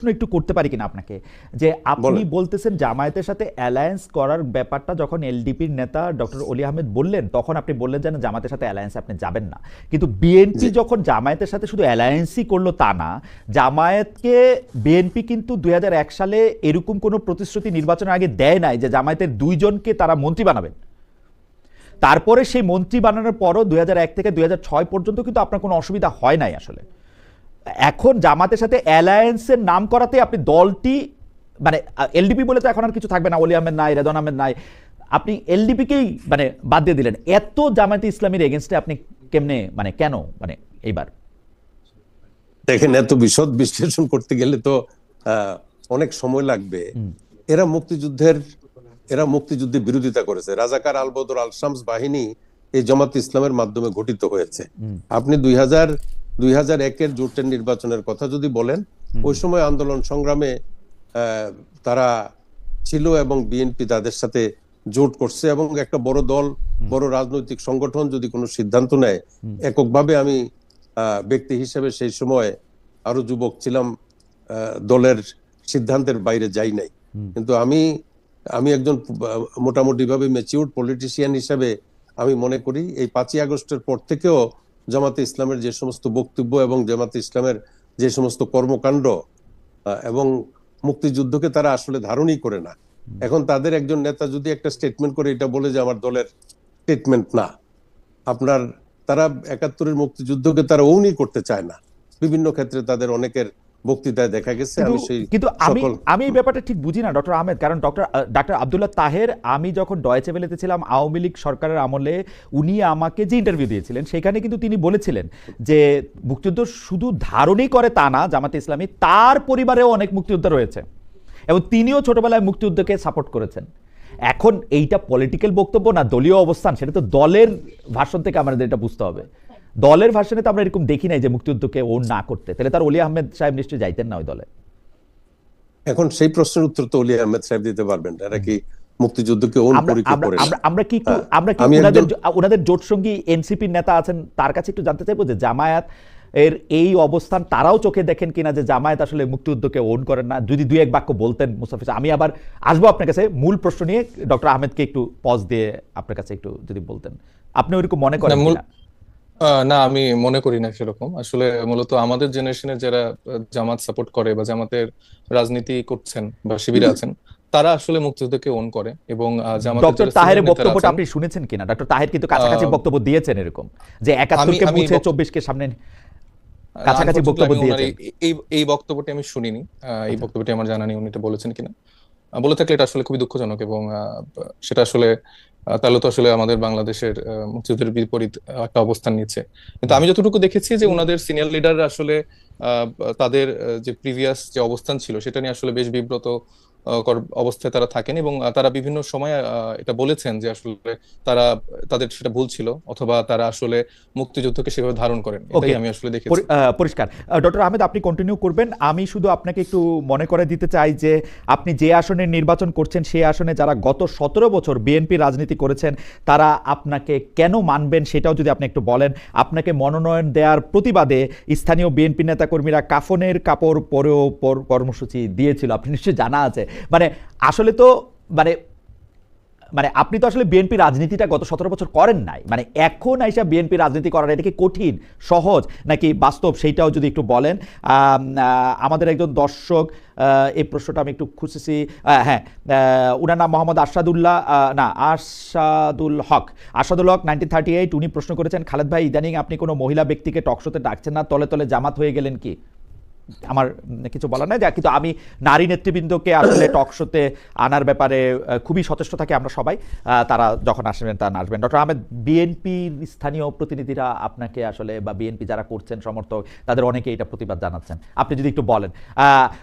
প্রশ্ন একটু করতে পারি কিনা আপনাকে? যে আপনি বলতেছেন জামায়াতের সাথে অ্যালায়েন্স করার ব্যাপারটা যখন এলডিপির নেতা ডক্টর অলি আহমেদ বললেন তখন আপনি বললেন যে না, জামায়াতের সাথে অ্যালায়েন্স আপনি যাবেন না। কিন্তু বিএনপি যখন জামায়াতের সাথে শুধু অ্যালায়েন্সই করল তা না জামায়াতকে বিএনপি কিন্তু দুই হাজার এক সালে এরকম কোনো প্রতিশ্রুতি নির্বাচনের আগে দেয় নাই যে জামায়াতের দুইজনকে তারা মন্ত্রী বানাবেন। তারপরে সেই মন্ত্রী বানানোর পরও দুই হাজার এক থেকে দুই হাজার ছয় পর্যন্ত কিন্তু আপনার কোনো অসুবিধা হয় নাই আসলে। এখন জামাতের সাথে অ্যালায়েন্সের নাম করাতে আপনি দলটি মানে এলডিপি বলে তো এখন আর কিছু থাকবে না অলি আহমেদ নাই রেদন আহমেদ নাই আপনি এলডিপিকেই মানে বাদ দিয়ে দিলেন। এত জামায়াতে ইসলামীর এগেনস্টে আপনি কেমনে মানে কেন মানে এইবার? দেখেন এত বিশদ বিশ্লেষণ করতে গেলে তো অনেক সময় লাগবে। এরা মুক্তিযুদ্ধের এরা মুক্তিযুদ্ধের বিরোধিতা করেছে। রাজাকার আল বদর আল শামস বাহিনী এই জামাত ইসলামের মাধ্যমে গঠিত হয়েছে। আপনি দুই হাজার দুই হাজার একের জোটের নির্বাচনের কথা যদি বলেন ওই সময় আন্দোলন সংগ্রামে তারা ছিল এবং বিএনপি তাদের সাথে জোট করছে এবং একটা বড় দল বড় রাজনৈতিক সংগঠন যদি কোনো সিদ্ধান্ত নেয় এককভাবে আমি ব্যক্তি হিসেবে সেই সময় আরও যুবক ছিলাম দলের সিদ্ধান্তের বাইরে যাই নাই। কিন্তু আমি আমি একজন মোটামুটি ভাবে ম্যাচিউর পলিটিশিয়ান হিসেবে আমি মনে করি এই পাঁচই আগস্টের পর থেকেও জামাতে ইসলামের যে সমস্ত বক্তব্য এবং জামাতে ইসলামের যে সমস্ত কর্মকাণ্ড এবং মুক্তিযুদ্ধকে তারা আসলে ধারণই করে না। এখন তাদের একজন নেতা যদি একটা স্টেটমেন্ট করে, এটা বলে যে আমার দলের স্টেটমেন্ট না। আপনার, তারা একাত্তরের মুক্তিযুদ্ধকে তারা ওনই করতে চায় না। বিভিন্ন ক্ষেত্রে তাদের অনেকের বক্তৃতায় দেখা গেছে আমি সেই কিন্তু আমি আমি এই ব্যাপারটা ঠিক বুঝি না ডক্টর আহমেদ কারণ ডক্টর ডাক্তার আবদুল্লাহ তাহের আমি যখন ডয়েচে বেলেতে ছিলাম আওয়ামী লীগ সরকারের আমলে উনি আমাকে যে ইন্টারভিউ দিয়েছিলেন সেখানে কিন্তু তিনি বলেছিলেন যে মুক্তিযুদ্ধ শুধু ধারণই করে তা না জামাতে ইসলামী তার পরিবারেও অনেক মুক্তিযোদ্ধা রয়েছে। এবং তিনিও ছোটবেলায় মুক্তিযুদ্ধকে সাপোর্ট করেছেন। এখন এইটা পলিটিক্যাল বক্তব্য না দলীয় অবস্থান সেটা তো দলের ভাষণ থেকে আমাদের এটা বুঝতে হবে। দলের ভাষণে তো আমরা এরকম দেখি নাই যে মুক্তিযুদ্ধকে ও না করতে। তাহলে তার অলি আহমেদ সাহেব নিশ্চয়ই যাইতেন না ওই দলে? এখন সেই প্রশ্নের উত্তর তো অলি আহমেদ সাহেব দিতে পারবেন। এরা কি মুক্তিযুদ্ধকে ওন আমরা করে আমরা- আমরা কি হ্যাঁ, আমরা কি ওনাদের ওনাদের জোট সঙ্গী এনসিপির নেতা আছেন তার কাছে একটু জানতে চাইব যে জামায়াত এর এই অবস্থান তারাও চোখে দেখেন কিনা যে জামায়াত আসলে মুক্তিযুদ্ধকে ওন করেন না? যদি দুই এক বাক্য বলতেন মুস্তাফিজ আমি আবার আসব আপনার কাছে মূল প্রশ্ন নিয়ে। ডক্টর আহমেদকে একটু পজ দিয়ে আপনার কাছে একটু যদি বলতেন। আপনি ওইরকম মনে করেন না, আমি মনে করি না সেরকম। আসলে মূলত আমাদের জেনারেশনের যারা জামাত সাপোর্ট করে বা জামাতের রাজনীতি করছেন বা শিবিরে আছেন তারা আসলে মুক্তিযুদ্ধকে ওন করে এবং ডক্টর তাহের বক্তব্যটা আপনি শুনেছেন কিনা? ডক্টর তাহের কিন্তু কাছাকাছি বক্তব্য দিয়েছেন এরকম যে একাত্তরকে মুছে চব্বিশকে সামনে কাছাকাছি বক্তব্য দিয়েছেন। এই- এই বক্তব্যটি আমি শুনিনি। এই বক্তব্যটি আমার জানা নেই উনি এটা বলেছেন কিনা। বলে থাকলে এটা আসলে খুবই দুঃখজনক এবং সেটা আসলে তাহলে তো আসলে আমাদের বাংলাদেশের মুক্তিযুদ্ধের বিপরীত একটা অবস্থান নিচ্ছে। কিন্তু আমি যতটুকু দেখেছি যে ওনাদের সিনিয়র লিডার আসলে তাদের যে প্রিভিয়াস যে অবস্থান ছিল, সেটা নিয়ে আসলে বেশ বিব্রত অবস্থায় তারা থাকেন এবং তারা বিভিন্ন সময় এটা বলেছেন যে আসলে তারা তাদের সেটা ভুল ছিল অথবা তারা আসলে মুক্তিযুদ্ধকে সেভাবে ধারণ করেন এটাই আমি আসলে দেখি পরিষ্কার। ডক্টর আহমেদ আপনি কন্টিনিউ করবেন। আমি শুধু আপনাকে একটু মনে করে দিতে চাই যে আপনি যে আসনের নির্বাচন করছেন সেই আসনে যারা গত সতেরো বছর বিএনপি রাজনীতি করেছেন তারা আপনাকে কেন মানবেন সেটাও যদি আপনি একটু বলেন। আপনাকে মনোনয়ন দেওয়ার প্রতিবাদে স্থানীয় বিএনপি নেতাকর্মীরা কাফনের কাপড় পরেও পর- কর্মসূচি দিয়েছিল। আপনি নিশ্চয়ই জানা আছে। মানে আসলে তো মানে মানে আপনি তো আসলে বিএনপি রাজনীতিটা গত সতেরো বছর করেন নাই। মানে এখন আইসা বিএনপি রাজনীতি করার এটা কি কঠিন, সহজ, নাকি বাস্তব সেইটাও যদি একটু বলেন? আমাদের একজন দর্শক এই প্রশ্নটা আমি একটু খুঁজেছি হ্যাঁ উনার নাম মোহাম্মদ আরশাদুল্লাহ না, Arshadul Haque. Arshadul Haque nineteen thirty eight উনি প্রশ্ন করেছেন, খালেদ ভাই, ইদানিং আপনি কোনো মহিলা ব্যক্তিকে টকশোতে ডাকছেন না? তলে তলে জামাত হয়ে গেলেন কি? আমার কিছু বলার নাই। যা কিন্তু আমি নারী নেতৃবৃন্দকে আসলে টক শোতে আনার ব্যাপারে খুবই সচেষ্ট থাকি আমরা সবাই। তারা যখন আসবেন তারা আসবেন। ডক্টর আহমেদ বিএনপির স্থানীয় প্রতিনিধিরা আপনাকে আসলে বা বিএনপি যারা করছেন সমর্থক তাদের অনেকে এটা প্রতিবাদ জানাচ্ছেন। আপনি যদি একটু বলেন।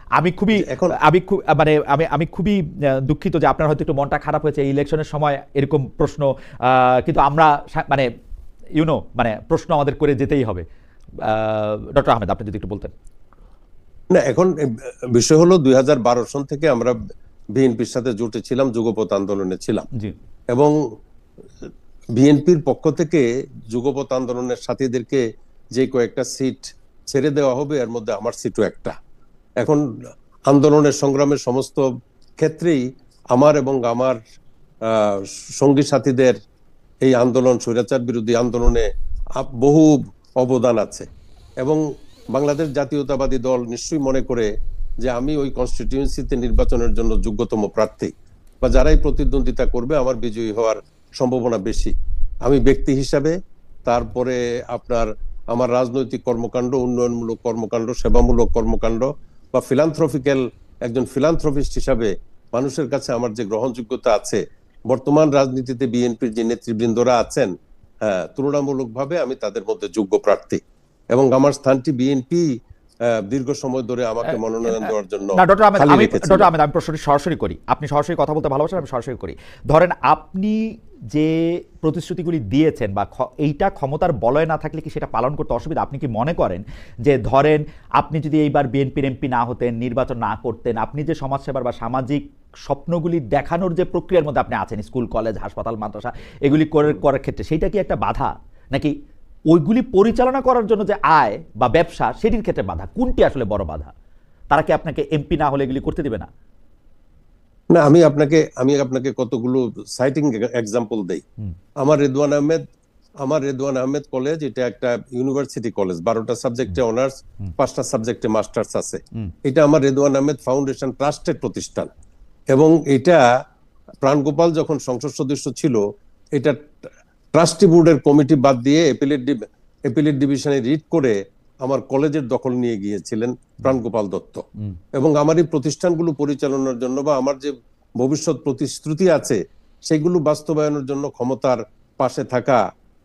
আমি খুবই এখন- আমি খুব মানে আমি আমি খুবই দুঃখিত যে আপনার হয়তো একটু মনটা খারাপ হয়েছে। এই ইলেকশনের সময় এরকম প্রশ্ন কিন্তু আমরা মানে ইউনো মানে প্রশ্ন আমাদের করে যেতেই হবে। ডক্টর আহমেদ আপনি যদি একটু বলতেন। না এখন বিষয় হলো দুই হাজার বারো সন থেকে আমরা বিএনপির সাথে জোটে ছিলাম যুগপথ আন্দোলনে ছিলাম। এবং বিএনপির পক্ষ থেকে যুগপথ আন্দোলনের সাথীদেরকে যে কয়েকটা সিট ছেড়ে দেওয়া হবে এর মধ্যে আমার সিটও একটা। এখন আন্দোলনের সংগ্রামের সমস্ত ক্ষেত্রেই আমার এবং আমার সঙ্গী সাথীদের এই আন্দোলন স্বৈরাচার বিরোধী আন্দোলনে আপ- বহু অবদান আছে। এবং বাংলাদেশ জাতীয়তাবাদী দল নিশ্চয়ই মনে করে যে আমি ওই কনস্টিটিউয়েন্সিতে নির্বাচনের জন্য যোগ্যতম প্রার্থী। বা যারাই প্রতিদ্বন্দ্বিতা করবে, আমার বিজয়ী হওয়ার সম্ভাবনা বেশি। আমি ব্যক্তি হিসাবে, তারপরে আপনার আমার রাজনৈতিক কর্মকাণ্ড, উন্নয়নমূলক কর্মকাণ্ড, সেবামূলক কর্মকাণ্ড, বা ফিলান্থ্রফিক্যাল একজন ফিলান্থ্রফিস্ট হিসাবে মানুষের কাছে আমার যে গ্রহণযোগ্যতা আছে, বর্তমান রাজনীতিতে বিএনপির যে নেতৃবৃন্দরা আছেন হ্যাঁ তুলনামূলকভাবে আমি তাদের মধ্যে যোগ্য প্রার্থী। এবং আমার স্থানটি বিএনপি দীর্ঘ সময় ধরে আমাকে মনোনয়ন দেওয়ার জন্য না ডক্টর আহমেদ আমি ডক্টর আহমেদ আমি প্রশ্নটি সরাসরি করি। আপনি সরাসরি কথা বলতে ভালোবাসেন আমি সরাসরি করি। ধরেন আপনি যে প্রতিশ্রুতিগুলি দিয়েছেন বা এইটা ক্ষমতার বলয় না থাকলে কি সেটা পালন করতে অসুবিধা? আপনি কি মনে করেন যে ধরেন আপনি যদি এইবার বিএনপির এমপি না হতেন নির্বাচন না করতেন আপনি যে সমাজসেবার বা সামাজিক স্বপ্নগুলি দেখানোর যে প্রক্রিয়ার মধ্যে আপনি আছেন স্কুল কলেজ হাসপাতাল মাদ্রাসা এগুলি করে করার ক্ষেত্রে সেইটা কি একটা বাধা? নাকি ওইগুলি পরিচালনা করার জন্য যে আয় বা ব্যবসা সেটির ক্ষেত্রে বাধা। কোনটি আসলে বড় বাধা? তারা কি আপনাকে এমপি না হলে এগুলি করতে দিবে না? না আমি আপনাকে আমি আপনাকে কতগুলো সাইটিং এক্সাম্পল দেই। আমার রেদওয়ান আহমেদ আমার রেদওয়ান আহমেদ কলেজ এটা একটা ইউনিভার্সিটি কলেজ বারোটা সাবজেক্টে অনার্স পাঁচটা সাবজেক্টে মাস্টার্স আছে। এটা আমার রেদওয়ান আহমেদ ফাউন্ডেশন ট্রাস্টের প্রতিষ্ঠান। এবং এটা প্রাণগোপাল যখন সংসদ সদস্য ছিল এটা ট্রাস্টি বোর্ডের কমিটি বাদ দিয়ে এপিলেট এপিলেট ডিভিশনে রিট করে আমার কলেজের দখল নিয়ে গিয়েছিলেন প্রাণগোপাল দত্ত। এবং আমার এই প্রতিষ্ঠানগুলো পরিচালনার জন্য বা আমার যে ভবিষ্যৎ প্রতিশ্রুতি আছে সেগুলো বাস্তবায়নের জন্য ক্ষমতার পাশে থাকা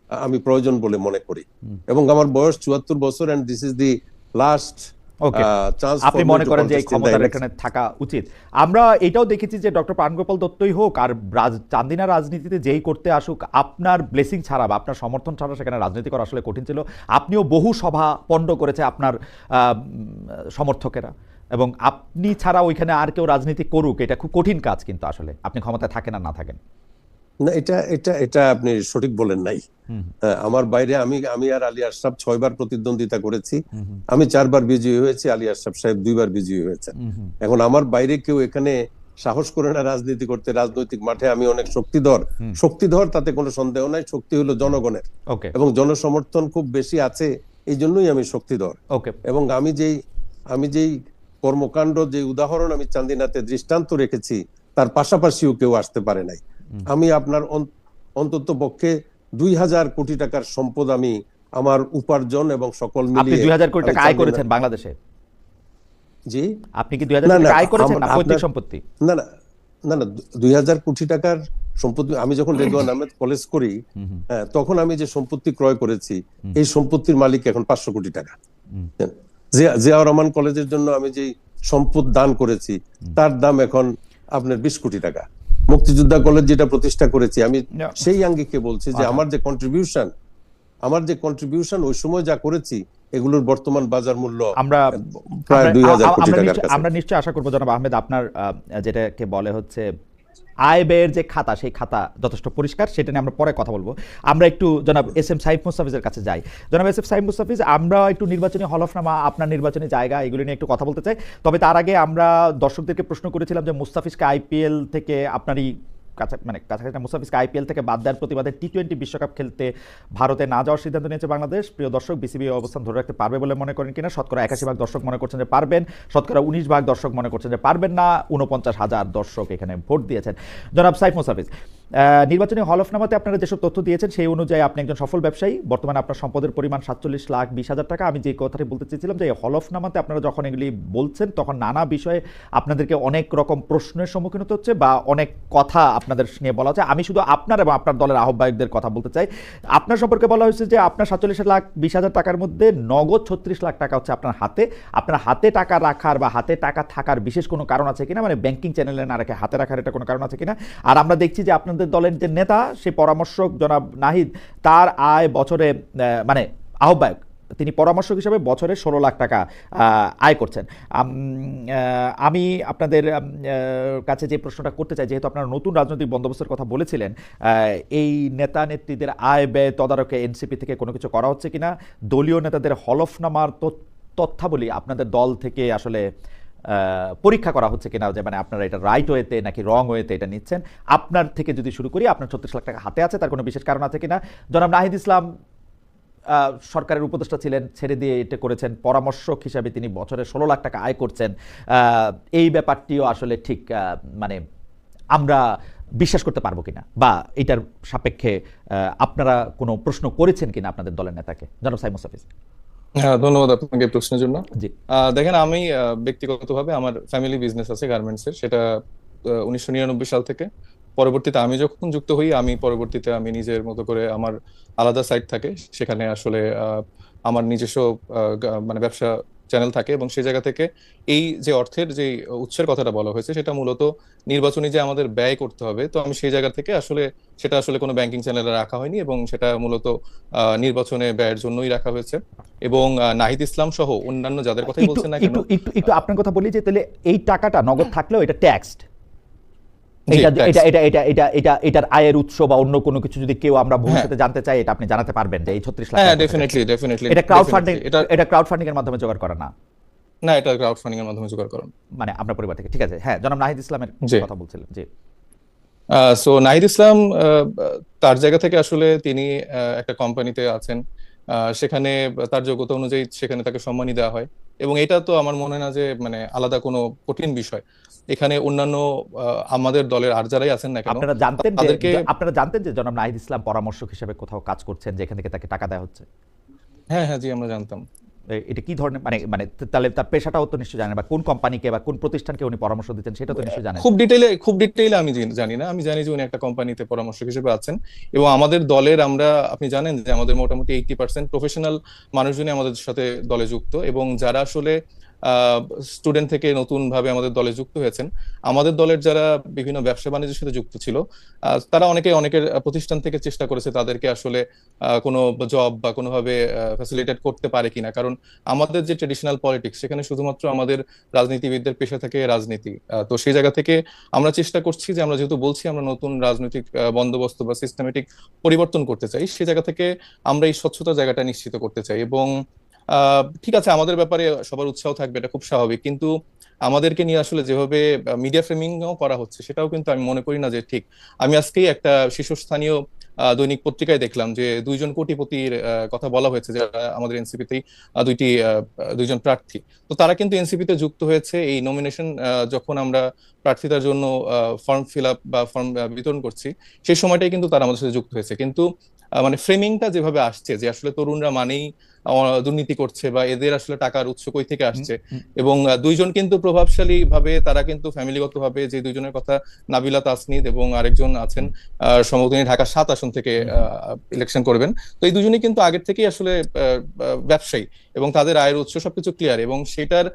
আমি প্রয়োজন বলে মনে করি। এবং আমার বয়স চুয়াত্তর বছর and this is the last আপনি মনে করেন যে এই ক্ষমতার এখানে থাকা উচিত। আমরা এটাও দেখেছি যে ডক্টর প্রাণগোপাল দত্তই হোক আর চান্দিনা রাজনীতিতে যেই করতে আসুক আপনার ব্লেসিং ছাড়া বা আপনার সমর্থন ছাড়া সেখানে রাজনীতি করা আসলে কঠিন ছিল। আপনিও বহু সভা পণ্ড করেছে আপনার সমর্থকেরা। এবং আপনি ছাড়া ওইখানে আর কেউ রাজনীতি করুক এটা খুব কঠিন কাজ কিন্তু আসলে। আপনি ক্ষমতায় থাকেন আর না থাকেন। না এটা এটা এটা আপনি সঠিক বলেন নাই। আমার বাইরে আমি আমি আর আলী আশরাফ ছয়বার প্রতিদ্বন্দ্বিতা করেছি। আমি চারবার বিজয়ী হয়েছি আলী আশরাফ সাহেব দুইবার বিজয়ী হয়েছেন এখন আমার বাইরে কেউ এখানে সাহস করে না রাজনীতি করতে। রাজনৈতিক মাঠে আমি অনেক শক্তিধর। শক্তিধর তাতে কোনো সন্দেহ নাই শক্তি হলো জনগণের। এবং জনসমর্থন খুব বেশি আছে এই জন্যই আমি শক্তিধর। ওকে। এবং আমি যেই আমি যেই কর্মকাণ্ড যে উদাহরণ আমি চান্দিনাতে দৃষ্টান্ত রেখেছি তার পাশাপাশিও কেউ আসতে পারে নাই। আমি আপনার অন- অন্তত পক্ষে দুই হাজার কোটি টাকার সম্পদ আমি আমার উপার্জন এবং সকল মিলিয়ে দুই হাজার কোটি টাকা আয় করেছেন বাংলাদেশে? জি। আপনি কি দুই হাজার টাকা আয় করেছেন? পৈতৃক সম্পত্তি। না না না না দুই হাজার কোটি টাকার সম্পত্তি আমি যখন রেদওয়ান আহমেদ কলেজ করি হ্যাঁ, তখন আমি যে সম্পত্তি ক্রয় করেছি এই সম্পত্তির মালিক এখন পাঁচশো কোটি টাকা। হ্যাঁ, জিয়া- জিয়াউর রহমান কলেজের জন্য আমি যে সম্পদ দান করেছি তার দাম এখন আপনার বিশ কোটি টাকা। মুক্তিযোদ্ধা কলেজ যেটা প্রতিষ্ঠা করেছি আমি। সেই আঙ্গিকে বলছি যে আমার যে কন্ট্রিবিউশন আমার যে কন্ট্রিবিউশন ওই সময় যা করেছি এগুলোর বর্তমান বাজার মূল্য আমরা প্রায় দুই হাজার কোটি আমরা টাকার নিশ্চয়- আমরা নিশ্চয়ই আশা করব জনাব আহমেদ আপনার যেটাকে বলে হচ্ছে আয় ব্যয়ের যে খাতা, সেই খাতা যথেষ্ট পরিষ্কার, সেটা নিয়ে আমরা পরে কথা বলব। আমরা একটু জনাব এস এম সাইফ মুস্তাফিজের কাছে যাই। জনাব এস এম সাইফ মুস্তাফিজ, আমরা একটু নির্বাচনী হলফনামা আপনার নির্বাচনী জায়গা, এগুলি নিয়ে একটু কথা বলতে চাই। তবে তার আগে আমরা দর্শকদেরকে প্রশ্ন করেছিলাম যে মুস্তাফিজকে আইপিএল থেকে আপনারই মানে কাছাকাছি না, মুস্তাফিজকে আইপিএল থেকে বাদ দেওয়ার প্রতিবাদে টি টোয়েন্টি বিশ্বকাপ খেলতে ভারতে না যাওয়ার সিদ্ধান্ত নিয়েছে বাংলাদেশ। প্রিয় দর্শক বিসিবি অবস্থান ধরে রাখতে পারবে বলে মনে করেন কিনা? শতকরা একাশি ভাগ দর্শক মনে করছেন যে পারবেন। শতকরা উনিশ ভাগ দর্শক মনে করছেন যে পারবেন না। উনপঞ্চাশ হাজার দর্শক এখানে ভোট দিয়েছেন। জনাব সাইফ মুস্তাফিজ নির্বাচনী হলফনামাতে আপনারা যেসব তথ্য দিয়েছেন, সেই অনুযায়ী আপনি একজন সফল ব্যবসায়ী। বর্তমানে আপনার সম্পদের পরিমাণ সাতচল্লিশ লাখ বিশ হাজার টাকা। আমি যে কথাটি বলতে চেয়েছিলাম যে হলফনামাতে আপনারা যখন এগুলি বলছেন, তখন নানা বিষয়ে আপনাদেরকে অনেক রকম প্রশ্নের সম্মুখীন হতে হচ্ছে বা অনেক কথা আপনাদের নিয়ে বলা হচ্ছে। আমি শুধু আপনার এবং আপনার দলের আহ্বায়কদের কথা বলতে চাই। আপনার সম্পর্কে বলা হয়েছে যে, আপনার সাতচল্লিশ লাখ বিশ হাজার টাকার মধ্যে নগদ ছত্রিশ লাখ টাকা হচ্ছে আপনার হাতে। আপনার হাতে টাকা রাখার বা হাতে টাকা থাকার বিশেষ কোনো কারণ আছে কিনা? মানে ব্যাংকিং চ্যানেলে না রেখে হাতে রাখার এটা কোনো কারণ আছে কিনা? আর আমরা দেখছি যে আপনাদের দলের যে নেতা, সে পরামর্শক জনাব নাহিদ, তার আয় বছরে মানে আহ্বায়ক, তিনি পরামর্শক হিসেবে বছরে ষোলো লাখ টাকা আয় করছেন। আমি আপনাদের কাছে যে প্রশ্নটা করতে চাই, যেহেতু আপনারা নতুন রাজনৈতিক বন্দোবস্তের কথা বলেছিলেন এই নেতা নেত্রীদের আয় ব্যয় তদারকে এনসিপি থেকে কোনো কিছু করা হচ্ছে কিনা? দলীয় নেতাদের হলফনামার তথ্য- তথ্যাবলী আপনাদের দল থেকে আসলে পরীক্ষা করা হচ্ছে কিনা, যে মানে আপনারা এটা রাইট ওয়েতে নাকি রং ওয়েতে এটা নিচ্ছেন। আপনার থেকে যদি শুরু করি, আপনার ছত্রিশ লাখ টাকা হাতে আছে, তার কোনো বিশেষ কারণ আছে কিনা? জনাব নাহিদ ইসলাম সরকারের উপদেষ্টা ছিলেন, ছেড়ে দিয়ে এটা করেছেন। পরামর্শক হিসাবে তিনি বছরে ষোলো লাখ টাকা আয় করছেন। এই ব্যাপারটিও আসলে ঠিক মানে আমরা বিশ্বাস করতে পারব কিনা? বা এটার সাপেক্ষে আপনারা কোনো প্রশ্ন করেছেন কিনা আপনাদের দলের নেতাকে? জনাব হাফিজ। হ্যাঁ ধন্যবাদ আপনাকে প্রশ্নের জন্য। জি। দেখেন আমি ব্যক্তিগতভাবে আমার ফ্যামিলি বিজনেস আছে গার্মেন্টসের সেটা উনিশশো নিরানব্বই সাল থেকে। পরবর্তীতে আমি যখন যুক্ত হই আমি পরবর্তীতে আমি নিজের মতো করে আমার আলাদা সাইট থাকে। সেখানে আসলে আমার নিজস্ব মানে ব্যবসা চ্যানেল থাকে এবং সেই জায়গা থেকে এই যে অর্থের যে উৎসের কথাটা বলা হয়েছে সেটা মূলত নির্বাচনী যে আমাদের ব্যয় করতে হবে তো আমি সেই জায়গা থেকে আসলে সেটা আসলে কোনো ব্যাংকিং চ্যানেলে রাখা হয়নি এবং সেটা মূলত আহ, নির্বাচনে ব্যয়ের জন্যই রাখা হয়েছে। এবং নাহিদ ইসলাম সহ অন্যান্য যাদের কথাই বলছেন না কেন একটু আপনার কথা বলি যে তাহলে এই টাকাটা নগদ থাকলেও এটা ট্যাক্সড এটা এটা এটা এটা এটা এটা এটার আয়ের উৎস বা অন্য কোনো কিছু যদি কেউ আমরা ভবিষ্যতে জানতে চাই এটা আপনি জানাতে পারবেন যে এই ছত্রিশ লাখ হ্যাঁ ডেফিনেটলি ডেফিনেটলি এটা ক্রাউড ফান্ডিং এটা এটা ক্রাউড ফান্ডিং এর মাধ্যমে জোগাড় করা না। না এটা ক্রাউড ফান্ডিং এর মাধ্যমে জোগাড় করেন মানে আপনার পরিবার থেকে ঠিক আছে। হ্যাঁ জনাব নাহিদ ইসলামের। কথা বলছিলেন জি। সো নাহিদ ইসলাম তার জায়গা থেকে আসলে তিনি একটা কোম্পানিতে আছেন। সেখানে তার যোগ্যতা অনুযায়ী সেখানে তাকে সম্মানই দেওয়া হয়। এবং এটা তো আমার মনে হয় না যে মানে আলাদা কোনো কঠিন বিষয়। এখানে অন্যান্য আহ, আমাদের দলের আর যারাই আছেন না কেন আপনারা জানতেন তাদেরকে- আপনারা জানতেন যে জনাব নাহিদ ইসলাম পরামর্শক হিসেবে কোথাও কাজ করছেন যেখান থেকে তাকে টাকা দেওয়া হচ্ছে? হ্যাঁ হ্যাঁ জি আমরা জানতাম। এটা কি ধরনের মানে মানে তাহলে তার পেশাটাও তো নিশ্চয়ই জানেন বা কোন কোম্পানিকে বা কোন প্রতিষ্ঠানকে উনি পরামর্শ দিতেন সেটা তো নিশ্চয়ই জানেন খুব ডিটেইলে খুব ডিটেইলে আমি জানি না। আমি জানি যে উনি একটা কোম্পানিতে পরামর্শক হিসেবে আছেন এবং আমাদের দলের আমরা আপনি জানেন যে আমাদের মোটামুটি এইটি পার্সেন্ট প্রফেশনাল মানুষজনই আমাদের সাথে দলে যুক্ত এবং যারা আসলে স্টুডেন্ট থেকে নতুন ভাবে আমাদের দলে যুক্ত হয়েছেন। আমাদের দলের যারা বিভিন্ন ব্যবসা বাণিজ্যের সাথে যুক্ত ছিল তারা অনেকে অনেকের প্রতিষ্ঠান থেকে চেষ্টা করেছে তাদেরকে আসলে কোনো জব বা কোনোভাবে ফ্যাসিলিটেট করতে পারে কিনা। কারণ আমাদের যে ট্রেডিশনাল পলিটিক্স সেখানে শুধুমাত্র আমাদের রাজনীতিবিদদের পেশা থেকে রাজনীতি। তো সেই জায়গা থেকে আমরা চেষ্টা করছি যে আমরা যেহেতু বলছি আমরা নতুন রাজনৈতিক বন্দোবস্ত বা সিস্টেমেটিক পরিবর্তন করতে চাই সেই জায়গা থেকে আমরা এই স্বচ্ছতা জায়গাটা নিশ্চিত করতে চাই। এবং ঠিক আছে, আমাদের ব্যাপারে সবার উৎসাহ থাকবে, এটা খুব স্বাভাবিক। কিন্তু আমাদেরকে নিয়ে আসলে যেভাবে মিডিয়া ফ্রেমিংও করা হচ্ছে, সেটাও কিন্তু আমি মনে করি না যে ঠিক। আমি আজকেই একটা শীর্ষস্থানীয় দৈনিক পত্রিকায় দেখলাম যে দুইজন কোটিপতির কথা বলা হয়েছে যারা আমাদের এনসিপিতেই দুইটি দুইজন প্রার্থী। তো তারা কিন্তু এনসিপিতে যুক্ত হয়েছে, এই নমিনেশন যখন আমরা প্রার্থিতার জন্য ফর্ম ফিল আপ বা ফর্ম বিতরণ করছি, সেই সময়টাই কিন্তু তারা আমাদের সাথে যুক্ত হয়েছে। কিন্তু মানে ফ্রেমিংটা যেভাবে আসছে, যে আসলে তরুণরা মানেই দুর্নীতি করছে বা এদের আসলে টাকার উৎস কই থেকে আসছে? এবং দুইজন কিন্তু প্রভাবশালী ভাবে তারা কিন্তু ফ্যামিলিগত ভাবে যে দুইজনের কথা নাবিলা তাসনিদ এবং আরেকজন আছেন সম্ভবত উনি ঢাকা সাত আসন থেকে ইলেকশন করবেন। তো এই দুজনেই কিন্তু আগের থেকেই আসলে ব্যবসায়ী এবং তাদের আয়ের উৎস সবকিছু ক্লিয়ার এবং সেটার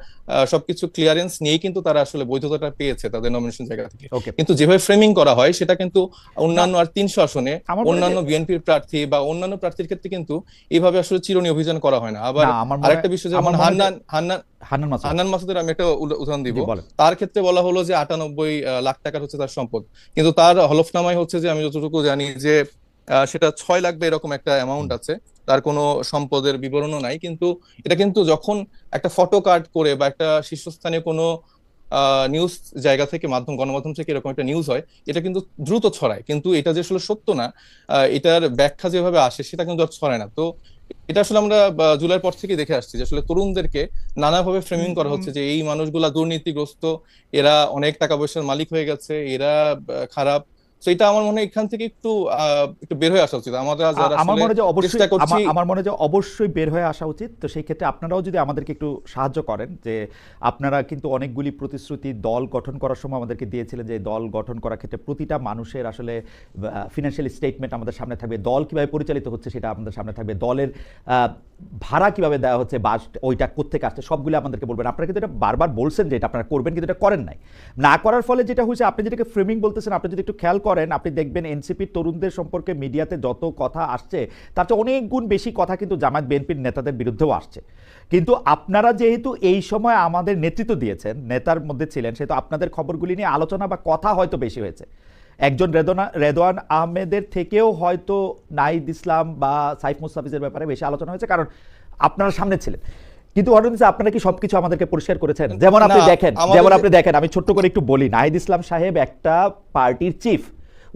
সবকিছু ক্লিয়ারেন্স নিয়েই কিন্তু তারা আসলে বৈধতাটা পেয়েছে তাদের নমিনেশন জায়গা থেকে। কিন্তু যেভাবে ফ্রেমিং করা হয় সেটা কিন্তু অন্যান্য আর তিনশো আসনে অন্যান্য বিএনপির প্রার্থী বা অন্যান্য প্রার্থীর ক্ষেত্রে কিন্তু এইভাবে আসলে চিরনি অভিযান করা হয় না। আবার আরেকটা বিষয় যেমন হান্নান হান্নান হান্নান মাসুদ। হান্নান মাসুদের আমি একটা উদাহরণ দিব। তার ক্ষেত্রে বলা হলো যে আটানব্বই লাখ টাকার হচ্ছে তার সম্পদ। কিন্তু তার হলফনামায় হচ্ছে যে আমি যতটুকু জানি যে সেটা ছয় লাখ বা এরকম একটা অ্যামাউন্ট আছে। তার কোনো সম্পদের বিবরণও নাই। কিন্তু এটা কিন্তু যখন একটা ফটো কার্ড করে বা একটা শীর্ষস্থানীয় কোনো নিউজ জায়গা থেকে মাধ্যম গণমাধ্যম থেকে এরকম একটা নিউজ হয় এটা কিন্তু দ্রুত ছড়ায়। কিন্তু এটা যে আসলে সত্য না এটার ব্যাখ্যা যেভাবে আসে সেটা কিন্তু আর ছড়ায় না। তো এটা আসলে আমরা জুলাই জুলাইয়ের পর থেকে দেখে আসছি যে আসলে তরুণদেরকে নানাভাবে ফ্রেমিং করা হচ্ছে যে এই মানুষগুলা দুর্নীতিগ্রস্ত এরা অনেক টাকা পয়সার মালিক হয়ে গেছে এরা খারাপ এটা আমার মনে হয় এখান থেকে একটু একটু বের হয়ে আসা উচিত। আমরা যারা আমার মনে হয় যে অবশ্যই আমার- মনে হয় অবশ্যই বের হয়ে আসা উচিত। তো সেই ক্ষেত্রে আপনারাও যদি আমাদেরকে একটু সাহায্য করেন যে আপনারা কিন্তু অনেকগুলি প্রতিশ্রুতি দল গঠন করার সময় আমাদেরকে দিয়েছিলেন যে দল গঠন করার ক্ষেত্রে প্রতিটা মানুষের আসলে ফিনান্সিয়াল স্টেটমেন্ট আমাদের সামনে থাকবে। দল কীভাবে পরিচালিত হচ্ছে সেটা আমাদের সামনে থাকবে। দলের ভাড়া কীভাবে দেওয়া হচ্ছে বাস ওইটা কোথেকে আসছে সবগুলো আমাদেরকে বলবেন। আপনারা কিন্তু এটা বারবার বলছেন যে এটা আপনারা করবেন কিন্তু এটা করেন নাই। না করার ফলে যেটা হয়েছে আপনি যেটাকে ফ্রেমিং বলতেছেন আপনি যদি একটু খেয়াল করেন আপনি দেখবেন এনসিপির তরুণদের সম্পর্কে মিডিয়াতে যত কথা আসছে তার চেয়ে অনেক গুণ বেশি কথা কিন্তু জামায়াত বিএনপির নেতাদের বিরুদ্ধেও আসছে। কিন্তু আপনারা যেহেতু এই সময় আমাদের নেতৃত্ব দিয়েছেন নেতার মধ্যে ছিলেন সেহেতু আপনাদের খবরগুলি নিয়ে আলোচনা বা কথা হয়তো বেশি হয়েছে। একজন রেদনা রেদওয়ান আহমেদের থেকেও হয়তো নাইদ ইসলাম বা সাইফ মুস্তাফিজের ব্যাপারে বেশি আলোচনা হয়েছে কারণ আপনারা সামনে ছিলেন। কিন্তু স্যার, আপনারা কি সবকিছু আমাদেরকে পরিষ্কার করেছেন? যেমন আপনি দেখেন যেমন আপনি দেখেন আমি ছোট্ট করে একটু বলি নাহিদ ইসলাম সাহেব একটা পার্টির চিফ।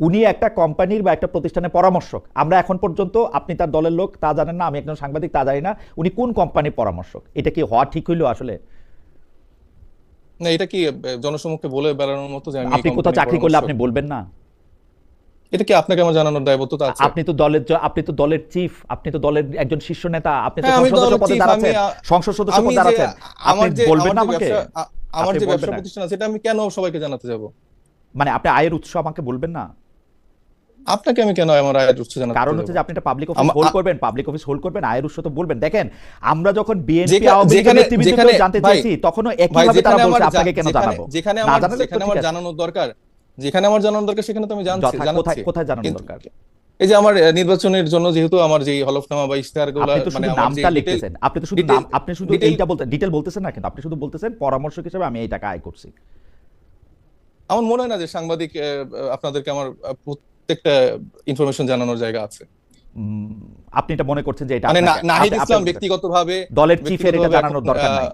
উনি একটা কোম্পানির বা একটা প্রতিষ্ঠানের পরামর্শক। আমরা এখন পর্যন্ত আপনি তার দলের লোক তা জানেন না আমি একজন সাংবাদিক তা জানি না উনি কোন কোম্পানির পরামর্শক? এটা কি হওয়া ঠিক হইল আসলে? না এটা কি জনসমক্ষে বলে বেড়ানোর মতো যে আমি আপনি কোথাও চাকরি করলে আপনি বলবেন না? এটা কি আপনাকে আমার জানানোর দায়বদ্ধতা আছে? আপনি তো দলের আপনি তো দলের চিফ আপনি তো দলের একজন শীর্ষ নেতা আপনি তো হ্যাঁ, সংসদ সদস্য পদে দাঁড়াচ্ছেন। সংসদ সদস্য পদে দাঁড়াচ্ছেন। আপনি বলবেন না আমাকে? আমার যে ব্যবসা প্রতিষ্ঠান আছে এটা আমি কেন সবাইকে জানাতে যাব? মানে আপনি আয়ের উৎস আমাকে বলবেন না? আপনাকে আমি কেন আমার আয়ের উৎস জানাতে কারণ হচ্ছে যে আপনি একটা পাবলিক অফিস হোল্ড করবেন পাবলিক অফিস হোল্ড করবেন আয়ের উৎস তো বলবেন। দেখেন আমরা যখন বিএনপি আওয়ামী লীগের জানতে চেয়েছি তখনও একইভাবে তারা বলছে আপনাকে কেন জানাব? যেখানে আমার যেখানে আমার। জানানোর দরকার যেখানে আমার জানানোর দরকার সেখানে তো আমি জানছি কোথায় কোথায় জানানো দরকার? এই যে আমার নির্বাচনের জন্য যেহেতু আমার যে হলফনামা বা ইশতেহারগুলো আপনি তো মানে নামটা লিখতেছেন। আপনি তো শুধু নাম আপনি শুধু এইটা বলতে ডিটেল বলতেছেন না কিন্তু আপনি শুধু বলতেছেন পরামর্শক হিসেবে আমি এই টাকা আয় করছি। আমার মনে হয় না যে সাংবাদিক আপনাদেরকে আমার প্রত্যেকটা ইনফরমেশন জানানোর জায়গা আছে। আপনি এটা মনে করছেন যে এটা মানে নাহিদ ইসলাম ব্যক্তিগতভাবে দলের চিফের এটা জানানোর দরকার নাই।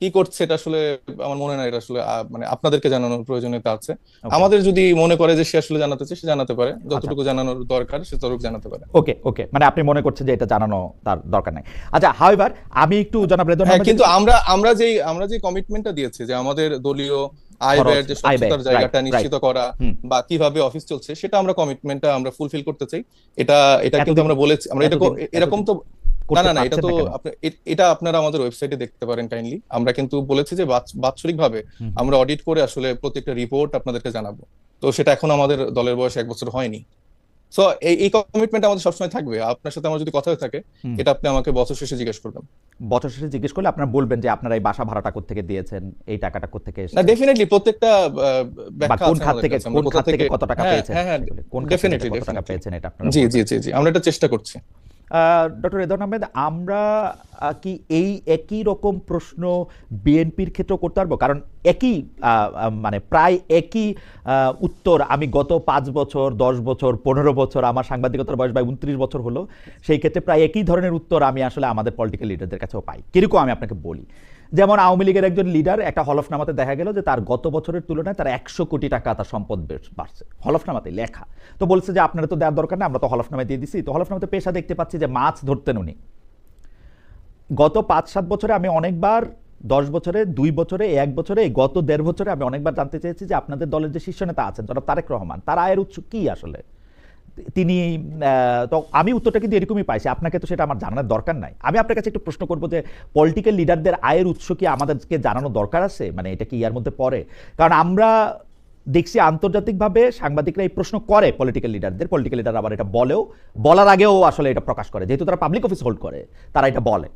কি করছে এটা আসলে আমার মনে হয় না এটা আসলে মানে আপনাদেরকে জানানোর প্রয়োজনীয়তা আছে। আমাদের যদি মনে করে যে সে আসলে জানাতে চায় সে জানাতে পারে। যতটুকু জানানোর দরকার সে ততটুকু জানাতে পারে। ওকে ওকে মানে আপনি মনে করছেন যে এটা জানানো তার দরকার নাই। আচ্ছা হাউএভার আমি একটু জনাব রেদন হ্যাঁ কিন্তু আমরা আমরা যেই আমরা যে কমিটমেন্টটা দিয়েছি যে আমাদের দলীয় আয় ব্যয়ের যে স্বচ্ছতার জায়গাটা নিশ্চিত করা বা কীভাবে অফিস চলছে সেটা আমরা কমিটমেন্টটা আমরা ফুলফিল করতে চাই। এটা এটা কিন্তু আমরা বলেছি আমরা এটা এরকম তো না না না এটা তো এটা আপনারা আমাদের ওয়েবসাইটে দেখতে পারেন কাইন্ডলি আমরা কিন্তু বলেছি যে বাৎসরিক ভাবে আমরা অডিট করে আসলে প্রত্যেকটা রিপোর্ট আপনাদেরকে জানাব। তো সেটা এখন আমাদের দলের বয়স এক বছর হয়নি। সো এই কমিটমেন্ট আমাদের সবসময় থাকবে। আপনার সাথে আমার যদি কথা হয়ে থাকে এটা আপনি আমাকে বছর শেষে জিজ্ঞেস করবেন। বছর শেষে জিজ্ঞেস করলে আপনারা বলবেন যে আপনারা এই বাসা ভাড়াটা কোথেকে দিয়েছেন এই টাকাটা কোথেকে না ডেফিনেটলি প্রত্যেকটা কোন খাত থেকে কোন খাত থেকে কত টাকা পেয়েছেন? হ্যাঁ হ্যাঁ কোন খাত থেকে কত টাকা পেয়েছেন? এটা আপনারা জি জি জি জি আমরা এটা চেষ্টা করছি। ডক্টর রেদন আহমেদ, আমরা কি এই একই রকম প্রশ্ন বিএনপির ক্ষেত্রেও করতে পারব? কারণ একই মানে প্রায় একই উত্তর আমি গত পাঁচ বছর, দশ বছর, পনেরো বছর আমার সাংবাদিকতার বয়স বা উনত্রিশ বছর হলো, সেই ক্ষেত্রে প্রায় একই ধরনের উত্তর আমি আসলে আমাদের পলিটিক্যাল লিডারদের কাছেও পাই। কীরকম আমি আপনাকে বলি? যেমন আওয়ামী লীগের একজন লিডার একটা হলফনামাতে দেখা গেল যে তার গত বছরের তুলনায় তার একশো কোটি টাকা তার সম্পদ বাড়ছে। হলফনামাতে লেখা। তো বলছে যে আপনারা তো দেওয়ার দরকার নেই, আমরা তো হলফনামায় দিয়ে দিছি। তো হলফনামাতে পেশা দেখতে পাচ্ছি যে মাছ ধরতেন উনি। গত পাঁচ, সাত বছরে আমি অনেকবার, দশ বছরে, দুই বছরে, এক বছরে, গত দেড় বছরে আমি অনেকবার জানতে চেয়েছি যে আপনাদের দলের যে শীর্ষ নেতা আছেন, জনাব তারেক রহমান, তার আয়ের উৎস কি আসলে? তিনি তো আমি উত্তরটা কিন্তু এরকমই পাইছি। আপনাকে তো সেটা আমার জানানোর দরকার নাই। আমি আপনার কাছে একটু প্রশ্ন করব যে পলিটিক্যাল লিডারদের আয়ের উৎস কি আমাদেরকে জানানো দরকার আছে? মানে এটা কি ইয়ার মধ্যে পড়ে? কারণ আমরা দেখছি আন্তর্জাতিকভাবে সাংবাদিকরা এই প্রশ্ন করে পলিটিক্যাল লিডারদের পলিটিক্যাল লিডার আবার এটা বলেও, বলার আগেও আসলে এটা প্রকাশ করে। যেহেতু তারা পাবলিক অফিস হোল্ড করে, তারা এটা বলে।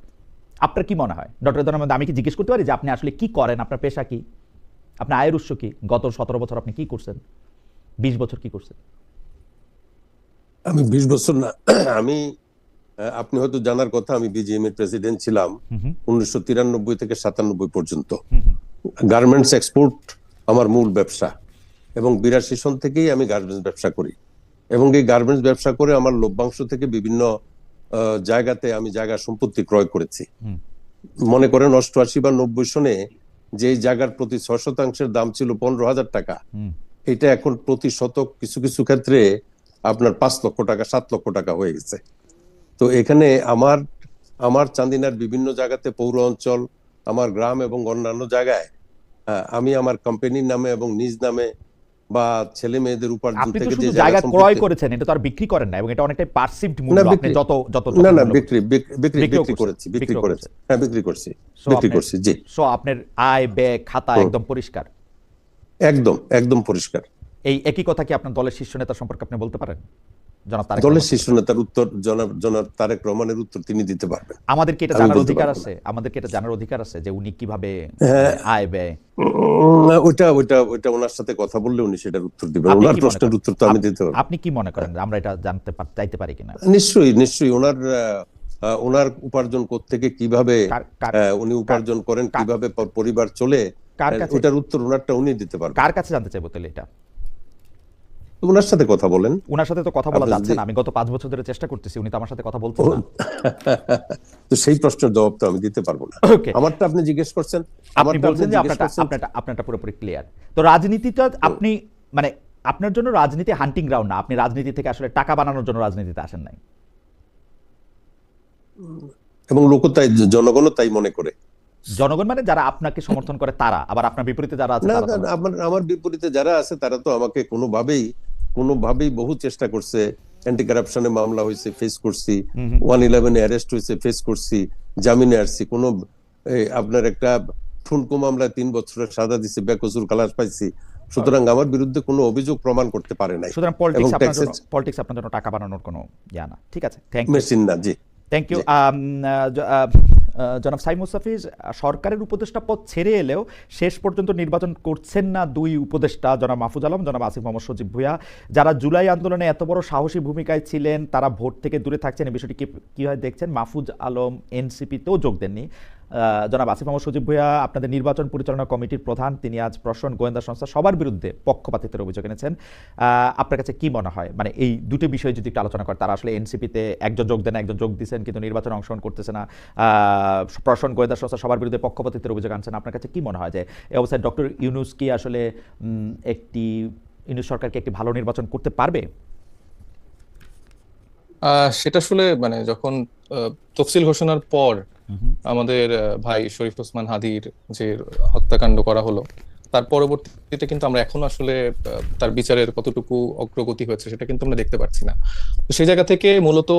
আপনার কি মনে হয়? ডক্টর আহমেদ আমি কি জিজ্ঞেস করতে পারি যে, আপনি আসলে কি করেন? আপনার পেশা কি? আপনার আয়ের উৎস কি? গত সতেরো বছর আপনি কি করছেন? বিশ বছর কি করছেন? আমি বিশ বছর না আমি আপনি হয়তো জানার কথা আমি বিজিএম এর প্রেসিডেন্ট ছিলাম উনিশশো তিরানব্বই থেকে সাতানব্বই পর্যন্ত। গার্মেন্টস এক্সপোর্ট আমার মূল ব্যবসা এবং বিরাশি সন থেকেই আমি গার্মেন্টস ব্যবসা করি। এবং এই গার্মেন্টস ব্যবসা করে আমার লভ্যাংশ থেকে বিভিন্ন জায়গাতে আমি জায়গা সম্পত্তি ক্রয় করেছি। মনে করেন অষ্টআশি বা নব্বই সনে যে জায়গার প্রতি ছয় শতাংশের দাম ছিল পনেরো হাজার টাকা। এটা এখন প্রতি শতক কিছু কিছু ক্ষেত্রে আপনার পাঁচ লক্ষ টাকা সাত লক্ষ টাকা হয়ে গেছে। তো এখানে আমার আমার চান্দিনার বিভিন্ন জায়গাতে পৌর অঞ্চল আমার গ্রাম এবং অন্যান্য জায়গায় আমি আমার কোম্পানির নামে এবং নিজ নামে বা ছেলে মেয়েদের উপার্জন আপনি থেকে যে জায়গা ক্রয় করেছেন এটা তো আর বিক্রি করেন না এবং এটা অনেকটাই পারসিভড মূল্য আপনি যত যত না না বিক্রি বিক্রি বিক্রি করেছি বিক্রি করেছি। হ্যাঁ বিক্রি করছি বিক্রি করছি জি। সো আপনার আয় ব্যয় খাতা একদম পরিষ্কার? একদম একদম পরিষ্কার। এই একই কথা কি আপনার দলের শীর্ষ নেতা সম্পর্কে আপনি বলতে পারেন? দলের শীর্ষ নেতার উত্তর জনাব জনাব তারেক রহমানের উত্তর তিনি দিতে পারবেন। আমাদের কি এটা জানার অধিকার আছে? আমাদের কি এটা জানার অধিকার আছে যে উনি কীভাবে হ্যাঁ। আয় ব্যয়? উম, ওইটা ওইটা ওইটা ওনার সাথে কথা বললে উনি সেটার উত্তর দিবেন। আপনি ওনার কি মনে প্রশ্নের করেন? উত্তর তো আমি দিতে পারব। আপনি কি মনে করেন আমরা এটা জানতে চাইতে পারি কিনা? নিশ্চয়ই নিশ্চয়ই ওনার ওনার উপার্জন থেকে কীভাবে উনি উপার্জন করেন কীভাবে পরিবার চলে কার কাছে ওটার উত্তর ওনারটা উনি দিতে পারবেন। কার কাছে জানতে চাইব তাহলে এটা? ওনার সাথে কথা বলেন। ওনার সাথে তো কথা বলা যাচ্ছে না। আমি গত পাঁচ বছর ধরে চেষ্টা করতেছি উনি তো আমার সাথে কথা বলছেন না। তো সেই প্রশ্নের জবাব তো আমি দিতে পারব না। আমারটা আপনি জিজ্ঞেস করছেন? আপনি বলছেন যে আপনারটা আপনারটা আপনারটা পুরোপুরি ক্লিয়ার তো রাজনীতিটা আপনি মানে আপনার জন্য রাজনীতি হান্টিং গ্রাউন্ড না। আপনি রাজনীতি থেকে আসলে টাকা বানানোর জন্য রাজনীতিতে আসেন নাই। এবং লোক তাই জনগণও তাই মনে করে। জনগণ মানে যারা আপনাকে সমর্থন করে তারা। আবার আপনার বিপরীতে যারা আছে আমার বিপরীতে যারা আছে তারা তো আমাকে কোনোভাবেই কোনোভাবেই বহু চেষ্টা করছে অ্যান্টি কারাপশনে মামলা হয়েছে ফেস করছি ওয়ান ইলেভেনে অ্যারেস্ট হয়েছে ফেস করছি জামিনে আসছি কোনো আপনার একটা ঠুনকো মামলায় তিন বছরের সাজা দিছে বেকসুর খালাস পাইছি। সুতরাং আমার বিরুদ্ধে কোনো অভিযোগ প্রমাণ করতে পারে নাই। সুতরাং পলিটিক্স আপনার জন্য পলিটিক্স আপনার জন্য টাকা বানানোর কোনো ইয়া না। ঠিক আছে থ্যাংক ইউ মেশিন না জি। থ্যাংক ইউ জনাব সাই মুসাফিজ সরকারের উপদেষ্টা পদ ছেড়ে এলেও শেষ পর্যন্ত নির্বাচন করছেন না দুই উপদেষ্টা, জনাব মাহফুজ আলম, জনাব আসিফ মোহাম্মদ সজিব ভুয়া যারা জুলাই আন্দোলনে এত বড় সাহসী ভূমিকায় ছিলেন, তারা ভোট থেকে দূরে থাকছেন, এই বিষয়টি কি হয় দেখছেন? মাহফুজ আলম, এনসিপিতেও যোগ দেননি। জনাব আসিফ মোহাম্মদ সজিব ভুয়া আপনাদের নির্বাচন পরিচালনা কমিটির প্রধান তিনি আজ প্রশাসন গোয়েন্দা সংস্থা সবার বিরুদ্ধে পক্ষপাতিত্বের অভিযোগ এনেছেন। আপনার কাছে কি মনে হয়? মানে এই দুটো বিষয় যদি একটু আলোচনা করে তারা আসলে এনসিপিতে একজন যোগ দেন একজন যোগ দিচ্ছেন কিন্তু নির্বাচনে অংশগ্রহণ করতেছে না। আহ, প্রশাসন গোয়েন্দা সংস্থা সবার বিরুদ্ধে পক্ষপাতিত্বের অভিযোগ আনছেন। আপনার কাছে কি মনে হয় যে এই অবস্থায় ডক্টর ইউনুস কি আসলে একটি ইউনুস সরকারকে একটি ভালো নির্বাচন করতে পারবে? সেটা আসলে মানে যখন তফসিল ঘোষণার পর আমাদের ভাই শরীফ ওসমান হাদির যে হত্যাকাণ্ড করা হলো, তার পরবর্তীতে কিন্তু আমরা এখন আসলে তার বিচারের কতটুকু অগ্রগতি হয়েছে সেটা কিন্তু আমরা দেখতে পাচ্ছি না। সেই জায়গা থেকে মূলত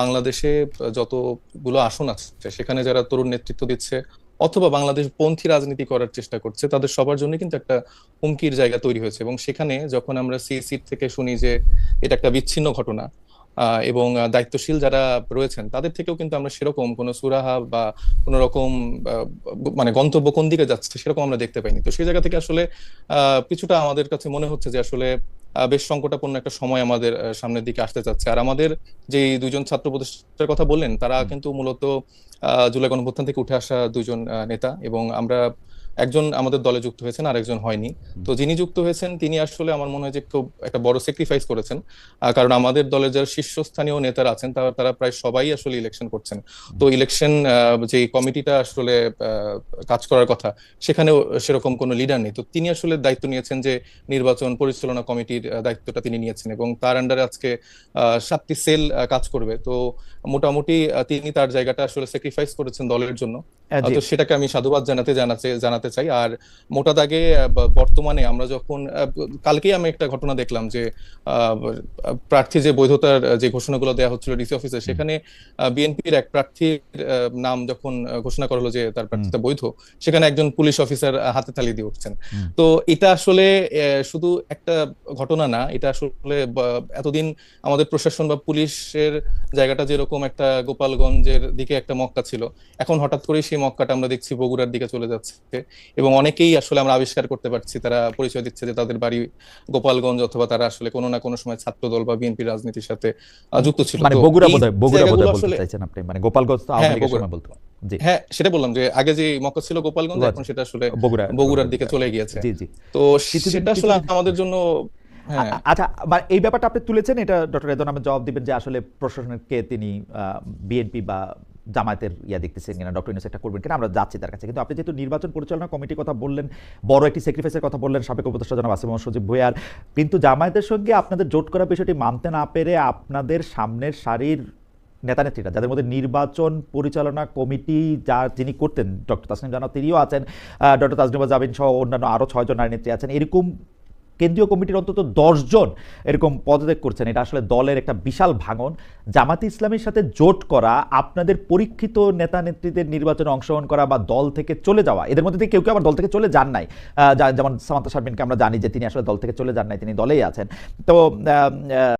বাংলাদেশে যতগুলো আসন আছে, সেখানে যারা তরুণ নেতৃত্ব দিচ্ছে, অথবা বাংলাদেশ পন্থী রাজনীতি করার চেষ্টা করছে, তাদের সবার জন্য কিন্তু একটা হুমকির জায়গা তৈরি হয়েছে। এবং সেখানে যখন আমরা সিসি থেকে শুনি যে এটা একটা বিচ্ছিন্ন ঘটনা এবং দায়িত্বশীল যারা রয়েছেন তাদের থেকেও কিন্তু আমরা সেরকম কোনো সুরাহা বা কোনো রকম মানে গন্তব্য কোন দিকে যাচ্ছে সেরকম আমরা দেখতে পাইনি। তো সেই জায়গা থেকে আসলে কিছুটা আমাদের কাছে মনে হচ্ছে যে আসলে বেশ সংকটাপন্ন একটা সময় আমাদের সামনের দিকে আসতে যাচ্ছে। আর আমাদের যে দুজন ছাত্র প্রতিষ্ঠার কথা বললেন তারা কিন্তু মূলত আহ, জুলাই গণঅভ্যুত্থান থেকে উঠে আসা দুজন নেতা এবং আমরা একজন আমাদের দলে যুক্ত হয়েছেন আর একজন হয়নি তো যিনি যুক্ত হয়েছেন তিনি আসলে আমার মনে হয় যে খুব একটা বড় স্যাক্রিফাইস করেছেন। কারণ আমাদের দলের যারা শীর্ষস্থানীয় নেতারা আছেন তারা তারা প্রায় সবাই আসলে ইলেকশন করছেন। তো ইলেকশন যে কমিটিটা আসলে কাজ করার কথা সেখানেও সেরকম কোনো লিডার নেই। তো তিনি আসলে দায়িত্ব নিয়েছেন যে নির্বাচন পরিচালনা কমিটির দায়িত্বটা তিনি নিয়েছেন এবং তার আন্ডারে আজকে আহ, সাতটি সেল কাজ করবে। তো মোটামুটি তিনি তার জায়গাটা আসলে স্যাক্রিফাইস করেছেন দলের জন্য। তো সেটাকে আমি সাধুবাদ জানাতে জানাতে জানাতে চাই। আর মোটা দাগে বর্তমানে আমরা যখন কালকেই আমি একটা ঘটনা দেখলাম যে প্রার্থী যে বৈধতার যে ঘোষণাগুলো দেওয়া হচ্ছিল ডিসি অফিসে সেখানে বিএনপির এক প্রার্থীর নাম যখন ঘোষণা করা হলো যে তার প্রার্থীতা বৈধ সেখানে একজন পুলিশ অফিসার হাতে তালি দিয়ে উঠছেন। তো এটা আসলে আহ, শুধু একটা ঘটনা না এটা আসলে এতদিন আমাদের প্রশাসন বা পুলিশের জায়গাটা যেরকম একটা গোপালগঞ্জের দিকে একটা মক্কা ছিল এখন হঠাৎ করে সেই মক্কাটা আমরা দেখছি বগুড়ার দিকে চলে যাচ্ছে। এবং অনেকেই আসলে আমরা আবিষ্কার করতে পারছি তারা পরিচয় দিচ্ছে যে তাদের বাড়ি গোপালগঞ্জ অথবা তারা আসলে কোনো না কোনো সময় ছাত্রদল বা বিএনপি রাজনীতির সাথে যুক্ত ছিল। মানে বগুড়া বোধহয় বগুড়া বোধহয় বলতে চাইছেন আপনি? মানে গোপালগঞ্জ তো আওয়ামী হ্যাঁ, লীগের সময় বলতো। জি। হ্যাঁ সেটা বললাম যে আগে যে মক্কা ছিল গোপালগঞ্জ। এখন সেটা আসলে বগুড়া বগুড়ার দিকে চলে গিয়েছে। জি জি। তো সেটা আসলে আমাদের জন্য হ্যাঁ। আচ্ছা মানে এই ব্যাপারটা আপনি তুলেছেন এটা ডক্টর রেদন আহমেদ জবাব দিবেন যে আসলে প্রশাসনকে তিনি বিএনপি বা জামায়াতের ইয়া দেখতেছেন কিনা, ডক্টর ইউনুস এটা করবেন কিনা, আমরা যাচ্ছি তার কাছে। কিন্তু আপনি যেহেতু নির্বাচন পরিচালনা কমিটির কথা বললেন, বড় একটি স্যাক্রিফাইসের কথা বললেন সাবেক উপদেষ্টা জনাব আসিম সজিব ভুইয়ার, কিন্তু জামায়াতের সঙ্গে আপনাদের জোট করার বিষয়টি মানতে না পেরে আপনাদের সামনের সারির নেতানেত্রীরা, যাদের মধ্যে নির্বাচন পরিচালনা কমিটি যা যিনি করতেন, ডক্টর তাসনিম জানা তিনিও আছেন ডক্টর তাজনিমা জাবিন সহ অন্যান্য আরও ছয়জন নারী নেত্রী আছেন, এরকম কেন্দ্রীয় কমিটির অন্তত দশজন এরকম পদত্যাগ করছেন। এটা আসলে দলের একটা বিশাল ভাঙন। জামাতে ইসলামের সাথে জোট করা, আপনাদের পরীক্ষিত নেতা নেত্রীদের নির্বাচনে অংশগ্রহণ করা বা দল থেকে চলে যাওয়া, এদের মধ্যে থেকে কেউ কেউ আবার দল থেকে চলে যান নাই। যেমন সামান্তা শারমিনকে আমরা জানি যে তিনি আসলে দল থেকে চলে যান নাই, তিনি দলেই আছেন। তো